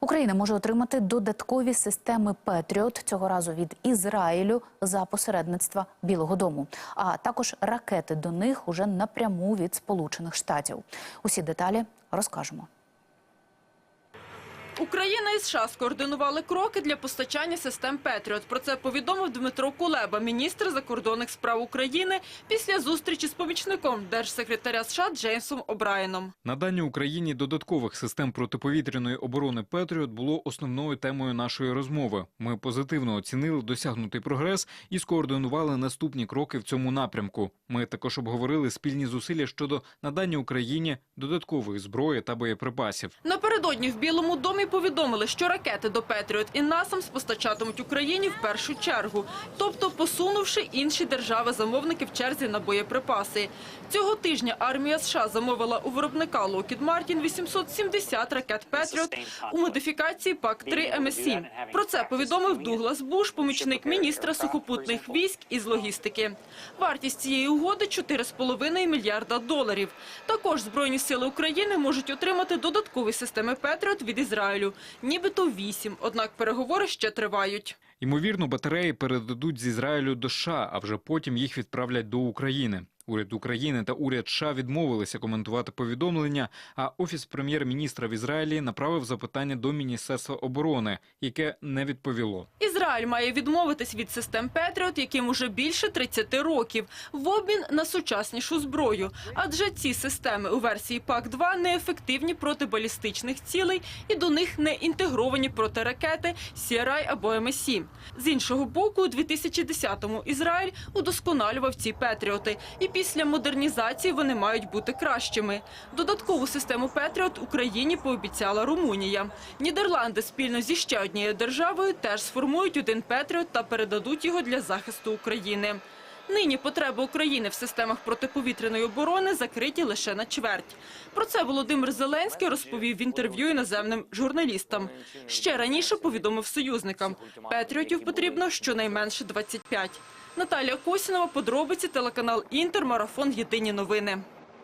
Україна може отримати додаткові системи Петріот цього разу від Ізраїлю за посередництва Білого Дому, а також ракети до них уже напряму від Сполучених Штатів. Усі деталі розкажемо. Україна і США скоординували кроки для постачання систем Петріот. Про це повідомив Дмитро Кулеба, міністр закордонних справ України, після зустрічі з помічником держсекретаря США Джеймсом О'Брайеном. Надання Україні додаткових систем протиповітряної оборони Петріот було основною темою нашої розмови. Ми позитивно оцінили досягнутий прогрес і скоординували наступні кроки в цьому напрямку. Ми також обговорили спільні зусилля щодо надання Україні додаткової зброї та боєприпасів. Напередодні в Білому домі повідомили, що ракети до Петріот і НАСАМС постачатимуть Україні в першу чергу, тобто посунувши інші держави-замовники в черзі на боєприпаси. Цього тижня армія США замовила у виробника Lockheed Martin 870 ракет Петріот у модифікації ПАК-3 МСІ. Про це повідомив Дуглас Буш, помічник міністра сухопутних військ із логістики. Вартість цієї угоди 4,5 мільярда доларів. Також Збройні сили України можуть отримати додаткові системи Петріот від Ізраїлю, нібито вісім. Однак переговори ще тривають. Ймовірно, батареї передадуть з Ізраїлю до США, а вже потім їх відправлять до України. Уряд України та уряд США відмовилися коментувати повідомлення, а офіс прем'єр-міністра в Ізраїлі направив запитання до Міністерства оборони, яке не відповіло. Ізраїль має відмовитись від систем Петріот, яким уже більше 30 років, в обмін на сучаснішу зброю. Адже ці системи у версії ПАК-2 неефективні проти балістичних цілей і до них не інтегровані протиракети CRI або МСІ. З іншого боку, у 2010-му Ізраїль удосконалював ці Петріоти, і після модернізації вони мають бути кращими. Додаткову систему Петріот Україні пообіцяла Румунія. Нідерланди спільно зі ще однією державою теж сформують один Петріот та передадуть його для захисту України. Нині потреби України в системах протиповітряної оборони закриті лише на чверть. Про це Володимир Зеленський розповів в інтерв'ю іноземним журналістам. Ще раніше повідомив союзникам, Петріотів потрібно щонайменше 25. Наталія Косінова, подробиці, телеканал Інтер, марафон Єдині новини.